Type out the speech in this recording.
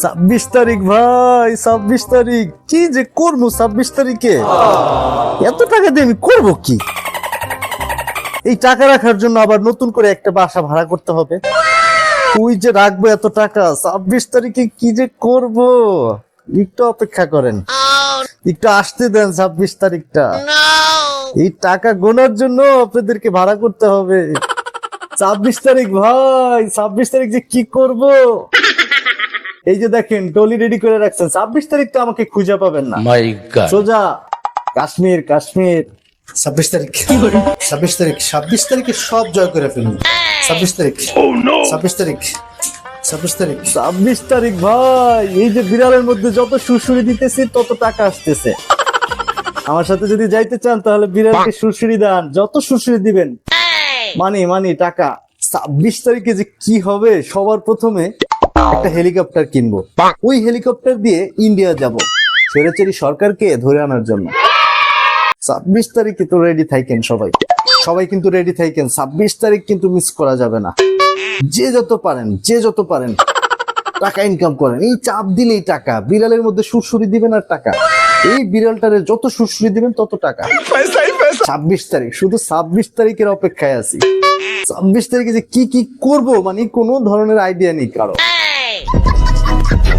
ছাব্বিশ তারিখ ভাই, ছাব্বিশ তারিখ। কি যে করব ছাব্বিশ তারিখে? এত টাকা দিয়ে আমি করব কি? এই টাকা রাখার জন্য আবার নতুন করে একটা বাসা ভাড়া করতে হবে। তুই যে রাখব এত টাকা, ছাব্বিশ তারিখে কি যে করব? একটু অপেক্ষা করেন। একটু আসতে দেন ছাব্বিশ তারিখটা। এই টাকা গোনার জন্য আপনাদেরকে ভাড়া করতে হবে। ছাব্বিশ তারিখ ভাই, ছাব্বিশ তারিখ যে কি করব? এই যে দেখেন টলি রেডি করে রাখছেন। ছাব্বিশ তারিখ তো আমাকে খুঁজে পাবেন না। মাই সোজা কাশ্মীর কাশ্মীর। ছাব্বিশ তারিখ। ছাব্বিশ তারিখ ছাব্বিশ তারিখে সব জয় করে ফেলুন। ছাব্বিশ তারিখ। ছাব্বিশ তারিখ। ছাব্বিশ তারিখ। ছাব্বিশ তারিখ ভাই এই যে বিড়ালের মধ্যে যত সুরসুরি দিতেছি তত টাকা আসতেছে। আমার সাথে যদি যাইতে চান তাহলে বিড়ালকে সুরসুরি দেন। যত সুরসুরি দিবেন। মানি মানি টাকা। ছাব্বিশ তারিখে যে কি হবে সবার প্রথমে একটা হেলিকপ্টার কিনবো। ওই হেলিকপ্টার দিয়ে ইন্ডিয়া যাব স্বৈরাচারী সরকারকে ধরে আনার জন্য। ছাব্বিশ তারিখে তো রেডি থাকেন সবাই। সবাই কিন্তু রেডি থাকেন ছাব্বিশ তারিখ কিন্তু মিস করা যাবে না। যে যত পারেন যে যত পারেন টাকা ইনকাম করেন। এই চাপ দিলেই টাকা বিড়ালের মধ্যে সুরসুরি দিবেন আর টাকা। এই বিড়ালটারে যত সুরসুরি দিবেন তত টাকা। ছাব্বিশ তারিখ শুধু ছাব্বিশ তারিখের অপেক্ষায় আছি। ছাব্বিশ তারিখে যে কি কি করব মানে কোনো ধরনের আইডিয়া নেই কারও। Hey!